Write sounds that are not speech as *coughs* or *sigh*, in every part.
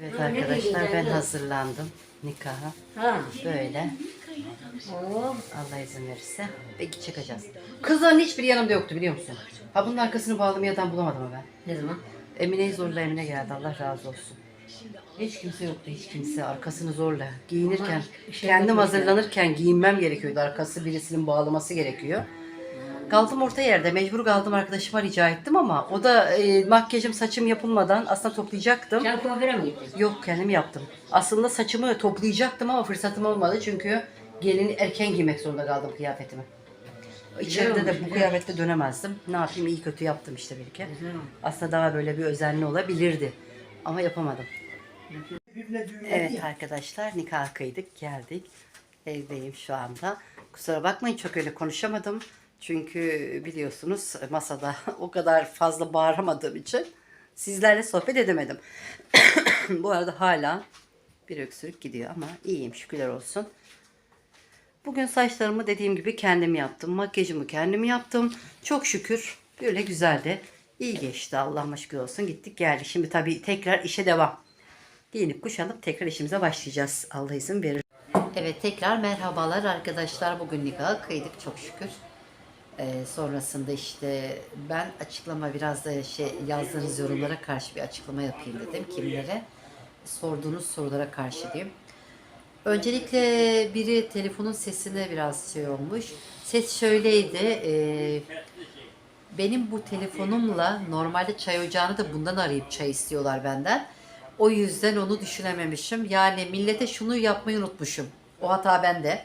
Evet arkadaşlar ben hazırlandım nikaha. Ha. Böyle Oo. Allah izin verirse belki çıkacağız. Kızların hiçbir yanımda yoktu biliyor musun? Ha bunun arkasını bağlamayan adam bulamadım ama ben. Ne zaman? Emine'yi zorla Emine geldi Allah razı olsun. Hiç kimse yoktu hiç kimse arkasını zorla. Giyinirken şey kendim hazırlanırken giyinmem gerekiyordu. Arkası birisinin bağlaması gerekiyor. Kaldım orta yerde mecbur kaldım arkadaşıma rica ettim ama o da e, makyajım saçım yapılmadan aslında toplayacaktım. Sen kuaföre mi gittin? Yok kendim yaptım. Aslında saçımı toplayacaktım ama fırsatım olmadı çünkü gelin erken giymek zorunda kaldım kıyafetimi. İçeride de bu olmuş, kıyafetle dönemezdim. Ne yapayım iyi kötü yaptım işte bir iki. Aslında daha böyle bir özenli olabilirdi. Ama yapamadım. Evet arkadaşlar nikah kıydık geldik. Evdeyim şu anda. Kusura bakmayın çok öyle konuşamadım. Çünkü biliyorsunuz masada *laughs* o kadar fazla bağıramadığım için sizlerle sohbet edemedim. *clears throat* Bu arada hala bir öksürük gidiyor ama iyiyim şükürler olsun. Bugün saçlarımı dediğim gibi kendim yaptım. Makyajımı kendim yaptım. Çok şükür böyle güzeldi. İyi geçti Allah'ıma şükür olsun. Gittik geldik. Şimdi tabii tekrar işe devam. Giyinip kuşanıp tekrar işimize başlayacağız. Allah izin verir. Evet tekrar merhabalar arkadaşlar. Bugün nikah kıydık çok şükür. Ee, sonrasında işte ben açıklama biraz da şey yazdığınız yorumlara karşı bir açıklama yapayım dedim. Kimlere? Sorduğunuz sorulara karşı diyeyim. Öncelikle biri telefonun sesine biraz şey olmuş. Ses şöyleydi. e, benim bu telefonumla normalde çay ocağını da bundan arayıp çay istiyorlar benden. O yüzden onu düşünememişim. Yani millete şunu yapmayı unutmuşum. O hata bende.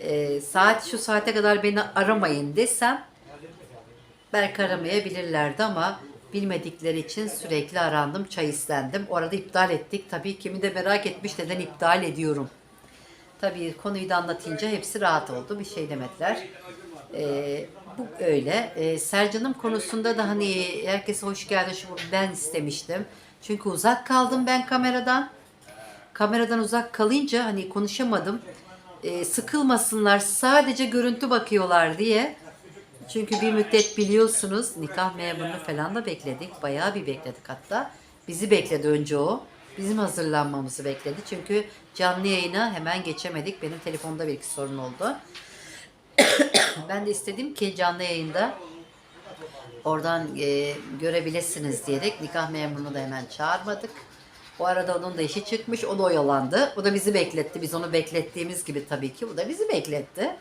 E, saat şu saate kadar beni aramayın desem belki aramayabilirlerdi ama bilmedikleri için sürekli arandım, çay istendim. Orada iptal ettik. Tabii kimi de merak etmiş neden iptal ediyorum. Tabii konuyu da anlatınca hepsi rahat oldu. Bir şey demediler. Ee, bu öyle. Ee, Sercan'ım konusunda da hani herkese hoş geldin şu ben istemiştim. Çünkü uzak kaldım ben kameradan. Kameradan uzak kalınca hani konuşamadım. Ee, sıkılmasınlar sadece görüntü bakıyorlar diye. Çünkü bir müddet biliyorsunuz nikah memurunu falan da bekledik. Bayağı bir bekledik hatta. Bizi bekledi önce o. Bizim hazırlanmamızı bekledi. Çünkü canlı yayına hemen geçemedik. Benim telefonda bir iki sorun oldu. *coughs* ben de istedim ki canlı yayında oradan e, görebilirsiniz diyerek nikah memurunu da hemen çağırmadık. O arada onun da işi çıkmış. O da oyalandı. O da bizi bekletti. Biz onu beklettiğimiz gibi tabii ki. O da bizi bekletti.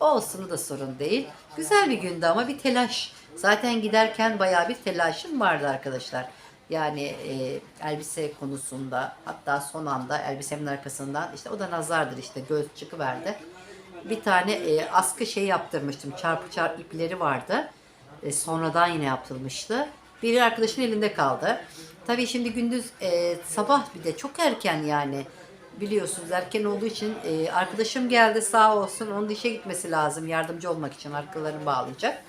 Olsun da sorun değil. Güzel bir gündü ama bir telaş. Zaten giderken bayağı bir telaşım vardı arkadaşlar. Yani e, elbise konusunda hatta son anda elbisemin arkasından işte o da nazardır işte göz çıkıverdi. Bir tane e, askı şey yaptırmıştım. Çarpı çarpı ipleri vardı. E, sonradan yine yaptırılmıştı. Bir arkadaşın elinde kaldı. Tabii şimdi gündüz e, sabah bir de çok erken yani biliyorsunuz erken olduğu için e, arkadaşım geldi sağ olsun onun işe gitmesi lazım yardımcı olmak için arkalarını bağlayacak.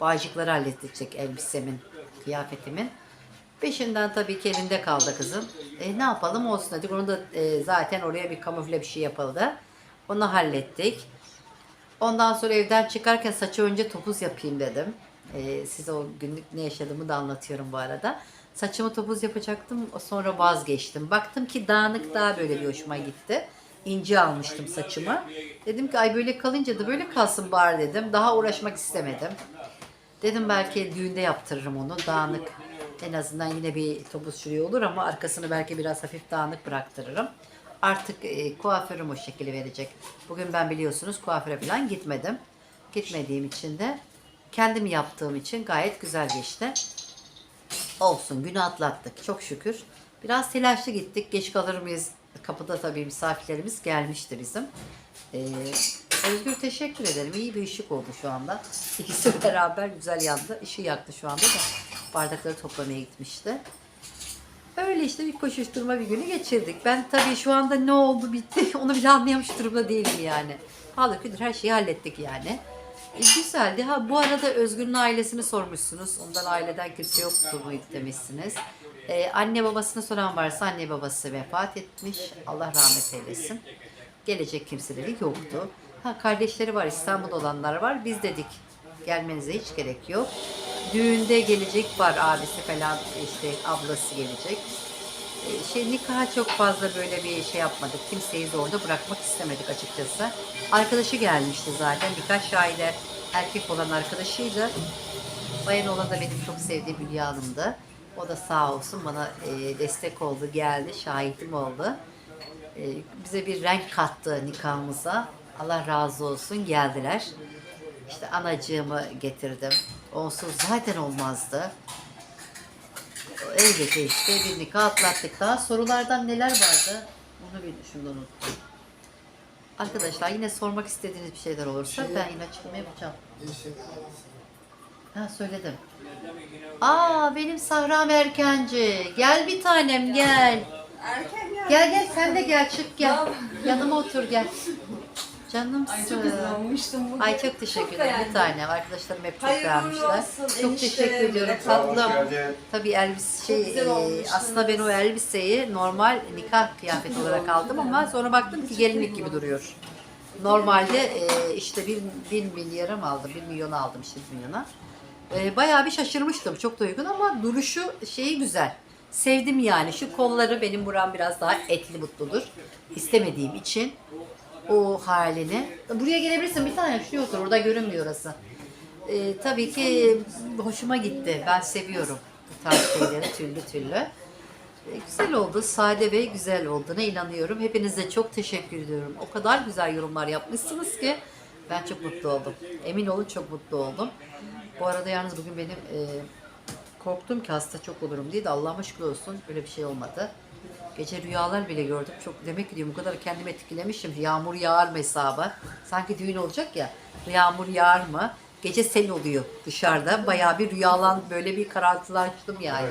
Bağcıkları halledecek elbisemin, kıyafetimin. Peşinden tabii ki elinde kaldı kızım. E, ne yapalım olsun dedik. Onu da e, zaten oraya bir kamufle bir şey yapıldı. Onu hallettik. Ondan sonra evden çıkarken saçı önce topuz yapayım dedim. Ee, size o günlük ne yaşadığımı da anlatıyorum bu arada. Saçımı topuz yapacaktım. Sonra vazgeçtim. Baktım ki dağınık daha böyle bir hoşuma gitti. İnce almıştım saçımı. Dedim ki ay böyle kalınca da böyle kalsın bari dedim. Daha uğraşmak istemedim. Dedim belki düğünde yaptırırım onu. Dağınık. En azından yine bir topuz şuraya olur ama arkasını belki biraz hafif dağınık bıraktırırım. Artık e, kuaförüm o şekli verecek. Bugün ben biliyorsunuz kuaföre falan gitmedim. Gitmediğim için de kendim yaptığım için gayet güzel geçti. Olsun günü atlattık çok şükür. Biraz telaşlı gittik. Geç kalır mıyız? Kapıda tabii misafirlerimiz gelmişti bizim. Ee, Özgür teşekkür ederim. İyi bir ışık oldu şu anda. İkisi *laughs* beraber güzel yandı. Işığı yaktı şu anda da. Bardakları toplamaya gitmişti. Öyle işte bir koşuşturma bir günü geçirdik. Ben tabii şu anda ne oldu bitti *laughs* onu bile anlayamış durumda değilim yani. Halbuki her şeyi hallettik yani. Güzeldi. Ha bu arada Özgür'ün ailesini sormuşsunuz. Ondan aileden kimse yoktu mu demişsiniz. Ee, anne babasını soran varsa anne babası vefat etmiş. Allah rahmet eylesin. Gelecek kimseleri yoktu. Ha kardeşleri var İstanbul'da olanlar var. Biz dedik gelmenize hiç gerek yok. Düğünde gelecek var abisi falan işte ablası gelecek. Şey nikaha çok fazla böyle bir şey yapmadık. Kimseyi de orada bırakmak istemedik açıkçası. Arkadaşı gelmişti zaten. Birkaç şahide erkek olan arkadaşıydı. Bayan olan da benim çok sevdiğim Hülya Hanım'dı. O da sağ olsun bana e, destek oldu, geldi, şahidim oldu. E, bize bir renk kattı nikahımıza. Allah razı olsun geldiler. İşte anacığımı getirdim. Onsuz zaten olmazdı. Öyle ki işte bir nikah atlattık. Daha sorulardan neler vardı? Onu bir şimdi unuttum. Arkadaşlar yine sormak istediğiniz bir şeyler olursa ben yine açıklama yapacağım. Ha söyledim. Aa benim Sahram Erkenci. Gel bir tanem gel. Erken gel. Gel gel sen de gel çık gel. Yanıma otur gel. *laughs* Canımsın. Ay çok hızlanmıştım bugün. Ay çok teşekkür ederim. Bir tanem. Arkadaşlarım hep çok Hayırlı beğenmişler. olsun Çok enişte. teşekkür ediyorum. Tatlım. Tabii elbise şey güzel e, aslında ben o elbiseyi normal nikah kıyafeti olarak aldım ama sonra baktım ki gelinlik gibi duruyor. Normalde e, işte bir, bir milyara mı aldım? Bir milyona aldım işte bir milyona. E, bayağı bir şaşırmıştım. Çok da uygun ama duruşu şeyi güzel. Sevdim yani. Şu kolları benim buram biraz daha etli mutludur. İstemediğim için o halini. Buraya gelebilirsin bir tane şu otur. Orada görünmüyor orası. E, tabii ki hoşuma gitti. Ben seviyorum bu tarz şeyleri türlü türlü. E, Güzel oldu. Sade ve güzel olduğuna inanıyorum. Hepinize çok teşekkür ediyorum. O kadar güzel yorumlar yapmışsınız ki ben çok mutlu oldum. Emin olun çok mutlu oldum. Bu arada yalnız bugün benim e, korktum ki hasta çok olurum diye de Allah'ıma şükür olsun böyle bir şey olmadı. Gece rüyalar bile gördüm. Çok demek ki diyorum bu kadar kendimi etkilemişim. Yağmur yağar mı hesabı? Sanki düğün olacak ya. Yağmur yağar mı? Gece sel oluyor dışarıda. Bayağı bir rüyalan böyle bir karartılaştım yani.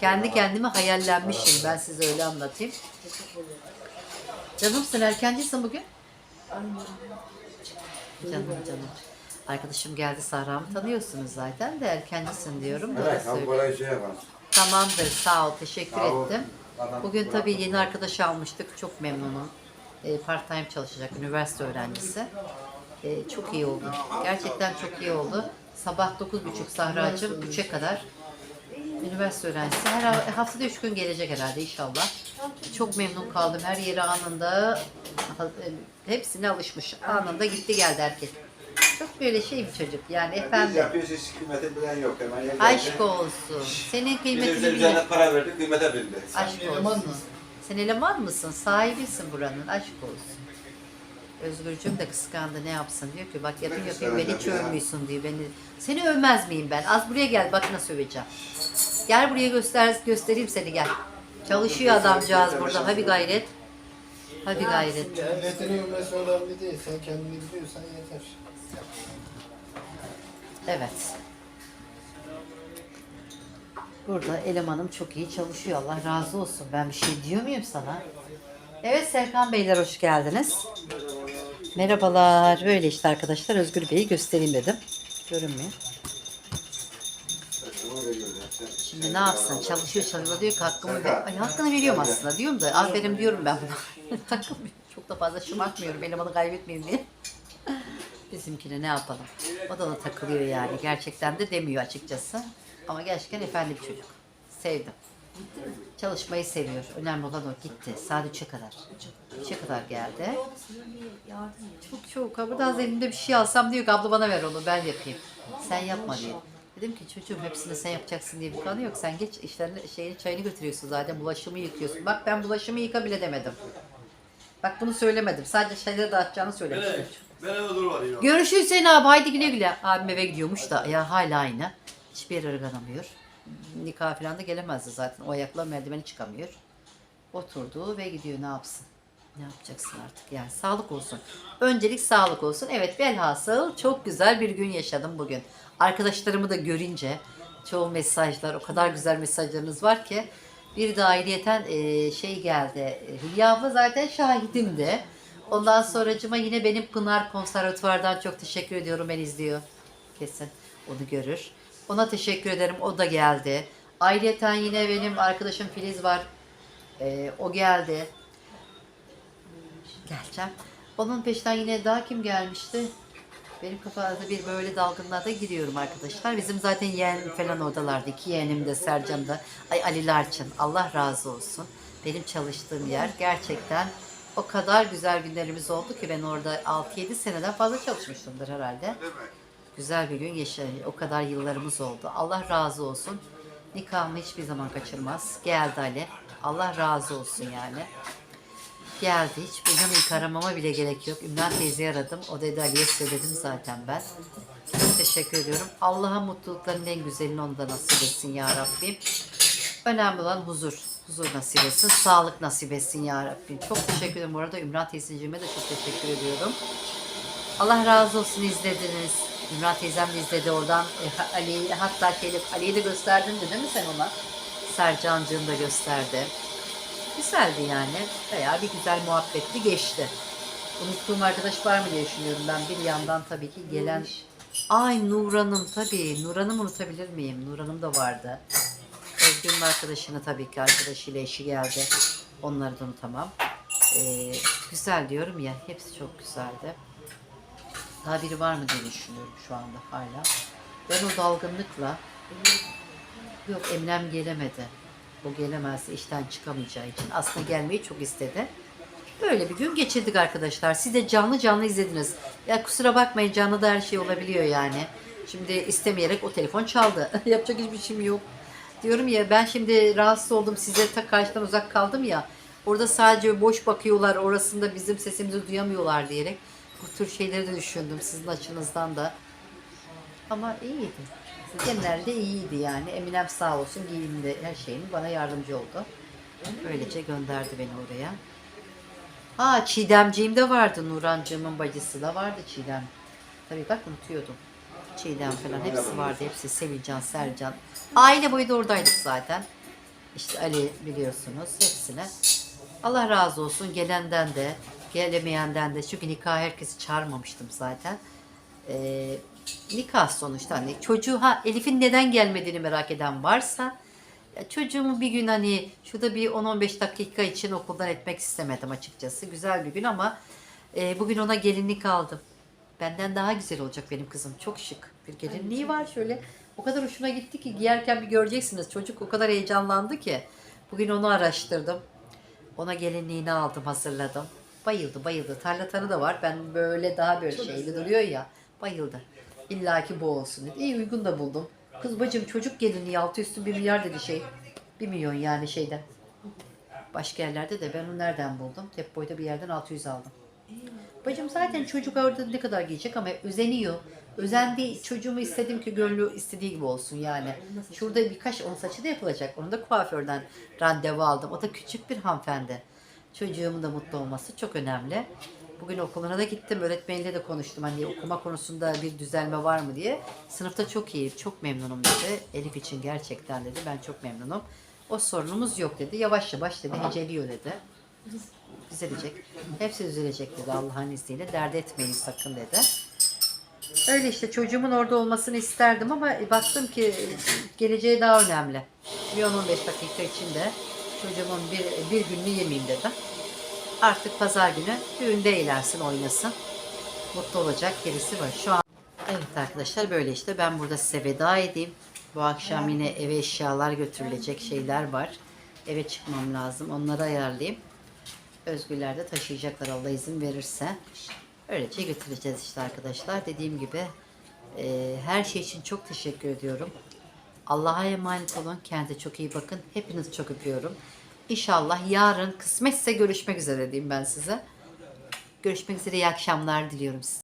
Kendi kendime hayallenmişim. Ben size öyle anlatayım. Canımsın erkencisin bugün. Canım canım. Arkadaşım geldi Sahra'mı tanıyorsunuz zaten de erkencisin diyorum. Evet, burayı şey. Tamamdır sağ ol teşekkür Sağ ol. ettim. Bugün tabii yeni arkadaş almıştık. Çok memnunum. E, part time çalışacak üniversite öğrencisi. E, çok iyi oldu. Gerçekten çok iyi oldu. Sabah 9.30 Sahra'cığım 3'e kadar üniversite öğrencisi. Her ha- haftada 3 gün gelecek herhalde inşallah. Çok memnun kaldım. Her yere anında e, hepsine alışmış. Anında gitti geldi herkes. Çok böyle şey bir çocuk. Yani Biz efendim. yapıyoruz hiç kıymeti bilen yok. Hemen yeter. Aşk olsun. Senin Bize kıymetini bilin. üzerine para verdik, kıymete bildi. Aşk olsun. Sen eleman mısın? Sahibisin buranın. Aşk olsun. Özgürcüm de kıskandı ne yapsın diyor ki bak yapayım yapayım beni hiç övmüyorsun diyor beni. Seni övmez miyim ben? Az buraya gel bak nasıl öveceğim. Gel buraya göster göstereyim seni gel. Çalışıyor adamcağız burada. Hadi gayret. Hadi gayret. Milletin övmesi önemli değil. Sen kendini biliyorsan yeter. Evet. Burada elemanım çok iyi çalışıyor. Allah razı olsun. Ben bir şey diyor muyum sana? Evet Serkan Beyler hoş geldiniz. Merhabalar. Böyle işte arkadaşlar Özgür Bey'i göstereyim dedim. Görünmüyor. Şimdi ne yapsın? Çalışıyor çalışıyor diyor ki hakkımı ver. Ay, hakkını veriyorum aslında diyorum da aferin diyorum ben buna. *laughs* Çok da fazla şımartmıyorum elemanı kaybetmeyeyim diye. Bizimkine ne yapalım? O da ona takılıyor yani. Gerçekten de demiyor açıkçası. Ama gerçekten efendi bir çocuk. Sevdim. Çalışmayı seviyor. Önemli olan o. Gitti. Saat 3'e kadar. 3'e kadar geldi. Çok çok. Ha, Burada az elimde bir şey alsam diyor ki abla bana ver onu ben yapayım. Sen yapma diyor. Dedim ki çocuğum hepsini sen yapacaksın diye bir kanı yok. Sen geç işlerini, şeyini, çayını götürüyorsun zaten. Bulaşımı yıkıyorsun. Bak ben bulaşımı yıka bile demedim. Bak bunu söylemedim. Sadece şeyleri dağıtacağını söylemiştim. Görüşürüz Hüseyin abi. Haydi güle güle. Abim eve gidiyormuş da ya hala aynı. Hiçbir yere ırganamıyor. Nikah falan da gelemezdi zaten. O ayakla merdiveni çıkamıyor. Oturdu ve gidiyor ne yapsın? Ne yapacaksın artık yani sağlık olsun. Öncelik sağlık olsun. Evet velhasıl çok güzel bir gün yaşadım bugün. Arkadaşlarımı da görünce çoğu mesajlar o kadar güzel mesajlarınız var ki bir de ayrıyeten şey geldi. Hülya abla zaten şahidimdi. Ondan sonracıma yine benim Pınar Konservatuvar'dan çok teşekkür ediyorum. Ben izliyor. Kesin onu görür. Ona teşekkür ederim. O da geldi. Ayrıyeten yine benim arkadaşım Filiz var. E, o geldi. Geleceğim. Onun peşinden yine daha kim gelmişti? Benim kafada bir böyle dalgınlığa da giriyorum arkadaşlar. Bizim zaten yeğen falan odalarda. iki yeğenim de Sercan da. Ay Ali Larçın. Allah razı olsun. Benim çalıştığım yer gerçekten o kadar güzel günlerimiz oldu ki ben orada 6-7 seneden fazla çalışmışımdır herhalde. Güzel bir gün yaşadım. O kadar yıllarımız oldu. Allah razı olsun. Nikahımı hiçbir zaman kaçırmaz. Geldi Ali. Allah razı olsun yani. Geldi. Hiç inanın karamama bile gerek yok. Ümran teyzeyi aradım. O dedi Ali'ye söyledim zaten ben. Çok teşekkür ediyorum. Allah'a mutlulukların en güzelini onda nasip etsin ya Rabbim. Önemli olan huzur. Huzur nasip etsin. Sağlık nasip etsin ya Rabbim. Çok teşekkür ederim. Bu arada Ümran teyzeciğime de çok teşekkür ediyorum. Allah razı olsun izlediniz. Ümran teyzem de izledi oradan. E, Ali hatta gelip Ali'yi de gösterdin de değil mi sen ona? Sercancığım da gösterdi. Güzeldi yani. Bayağı bir güzel muhabbetli geçti. Unuttuğum arkadaş var mı diye düşünüyorum ben. Bir yandan tabii ki gelen... Ay Nuran'ım tabii. Nuran'ım unutabilir miyim? Nuran'ım da vardı. Özgür'ün arkadaşını tabii ki arkadaşıyla eşi geldi. Onları da unutamam. Ee, güzel diyorum ya. Hepsi çok güzeldi. Daha biri var mı diye düşünüyorum şu anda hala. Ben o dalgınlıkla yok Eminem gelemedi. O gelemezse işten çıkamayacağı için aslında gelmeyi çok istedi. Böyle bir gün geçirdik arkadaşlar. Siz de canlı canlı izlediniz. Ya kusura bakmayın canlı da her şey olabiliyor yani. Şimdi istemeyerek o telefon çaldı. *laughs* Yapacak hiçbir şeyim yok. Diyorum ya ben şimdi rahatsız oldum size ta karşıdan uzak kaldım ya. Orada sadece boş bakıyorlar orasında bizim sesimizi duyamıyorlar diyerek bu tür şeyleri de düşündüm sizin açınızdan da. Ama iyiydi. Genelde iyiydi yani. Eminem sağ olsun giyimde her şeyini bana yardımcı oldu. Böylece gönderdi beni oraya. Ha Çiğdemciğim de vardı. Nurancığımın bacısı da vardı Çiğdem. Tabii bak unutuyordum. Çiğdem falan hepsi vardı. Hepsi Sevilcan, Sercan. Aile boyu da oradaydık zaten. İşte Ali biliyorsunuz hepsine. Allah razı olsun gelenden de gelemeyenden de. Çünkü nikah herkesi çağırmamıştım zaten. Ee, nikah sonuçta hani çocuğu ha Elif'in neden gelmediğini merak eden varsa ya çocuğumu bir gün hani şurada bir 10-15 dakika için okuldan etmek istemedim açıkçası. Güzel bir gün ama e, bugün ona gelinlik aldım. Benden daha güzel olacak benim kızım. Çok şık bir gelinliği var şöyle. O kadar hoşuma gitti ki giyerken bir göreceksiniz. Çocuk o kadar heyecanlandı ki. Bugün onu araştırdım. Ona gelinliğini aldım, hazırladım. Bayıldı, bayıldı. Tarlatanı da var. Ben böyle daha böyle şeyli duruyor ya. Bayıldı. İlla ki bu olsun dedi. İyi uygun da buldum. Kız bacım çocuk gelinliği altı üstü bir milyar dedi şey. Bir milyon yani şeyden. Başka yerlerde de ben onu nereden buldum? Tep boyda bir yerden 600 aldım. Bacım zaten çocuk orada ne kadar giyecek ama özeniyor. Özendi çocuğumu istedim ki gönlü istediği gibi olsun yani. Şurada birkaç onun saçı da yapılacak. Onu da kuaförden randevu aldım. O da küçük bir hanımefendi. Çocuğumun da mutlu olması çok önemli. Bugün okuluna da gittim. Öğretmeniyle de konuştum. Hani okuma konusunda bir düzelme var mı diye. Sınıfta çok iyi, çok memnunum dedi. Elif için gerçekten dedi. Ben çok memnunum. O sorunumuz yok dedi. Yavaş yavaş dedi. Heceliyor dedi. Düzelecek. Hepsi düzelecek dedi Allah'ın izniyle. Dert etmeyin sakın dedi. Öyle işte çocuğumun orada olmasını isterdim ama baktım ki geleceği daha önemli. Bir 10-15 dakika içinde çocuğumun bir, bir gününü yemeyeyim dedim. Artık pazar günü düğünde eğlensin, oynasın. Mutlu olacak gerisi var. Şu an Evet arkadaşlar böyle işte ben burada size veda edeyim. Bu akşam yine eve eşyalar götürülecek şeyler var. Eve çıkmam lazım. Onları ayarlayayım. Özgürler de taşıyacaklar Allah izin verirse. Öylece götüreceğiz işte arkadaşlar. Dediğim gibi e, her şey için çok teşekkür ediyorum. Allah'a emanet olun. Kendinize çok iyi bakın. Hepinizi çok öpüyorum. İnşallah yarın kısmetse görüşmek üzere diyeyim ben size. Görüşmek üzere iyi akşamlar diliyorum size.